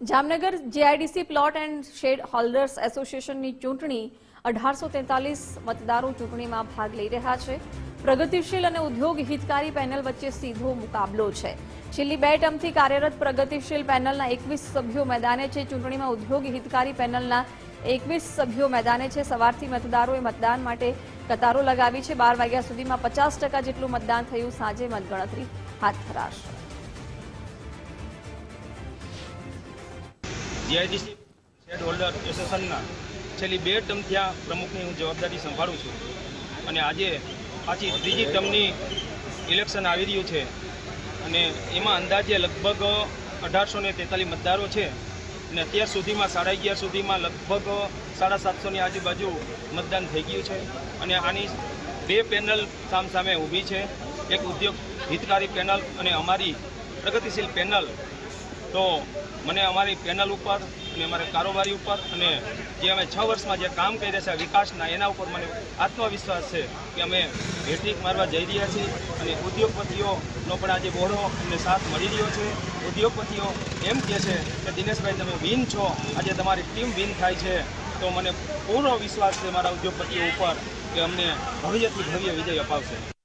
Jamnagar JIDC plot and shed holders એસોસિએશનની ચૂંટણી અઢારસો તેતાલીસ મતદારો ચૂંટણીમાં ભાગ લઈ રહ્યા છે. પ્રગતિશીલ અને ઉદ્યોગ હિતકારી પેનલ વચ્ચે સીધો મુકાબલો છે. છેલ્લી બે ટર્મથી કાર્યરત પ્રગતિશીલ પેનલના એકવીસ સભ્યો મેદાને છે. ચૂંટણીમાં ઉદ્યોગ હિતકારી પેનલના એકવીસ સભ્યો મેદાને છે. સવારથી મતદારોએ મતદાન માટે કતારો લગાવી છે. બાર વાગ્યા સુધીમાં પચાસ જેટલું મતદાન થયું. સાંજે મતગણતરી હાથ ધરાશે. જીઆઈડીસી શેડ હોલ્ડર એસોસિએશનના છેલ્લી બે ટર્મથી આ પ્રમુખની હું જવાબદારી સંભાળું છું. અને આજે પાછી ત્રીજી ટર્મની ઇલેક્શન આવી રહ્યું છે. અને એમાં અંદાજે લગભગ અઢારસો ને તેતાલીસ મતદારો છે. અને અત્યાર સુધીમાં, સાડા અગિયાર સુધીમાં લગભગ સાડા સાતસોની આજુબાજુ મતદાન થઈ ગયું છે. અને આની બે પેનલ સામસામે ઊભી છે. એક ઉદ્યોગ હિતકારી પેનલ અને અમારી પ્રગતિશીલ પેનલ તો મને અમારી પેનલ ઉપર અને અમારા કારોબારી ઉપર અને જે અમે છ વર્ષમાં જે કામ કરી રહ્યા છે વિકાસના, એના ઉપર મને આત્મવિશ્વાસ છે કે અમે હેટ્રિક મારવા જઈ રહ્યા છીએ અને ઉદ્યોગપતિઓનો પણ આજે બહોળો અમને સાથ મળી રહ્યો છે. ઉદ્યોગપતિઓ એમ કહે છે કે, દિનેશભાઈ, તમે વિન છો. આજે તમારી ટીમ વિન થાય છે. તો મને પૂરો વિશ્વાસ છે મારા ઉદ્યોગપતિઓ ઉપર કે અમને ભવ્યથી ભવ્ય વિજય અપાવશે.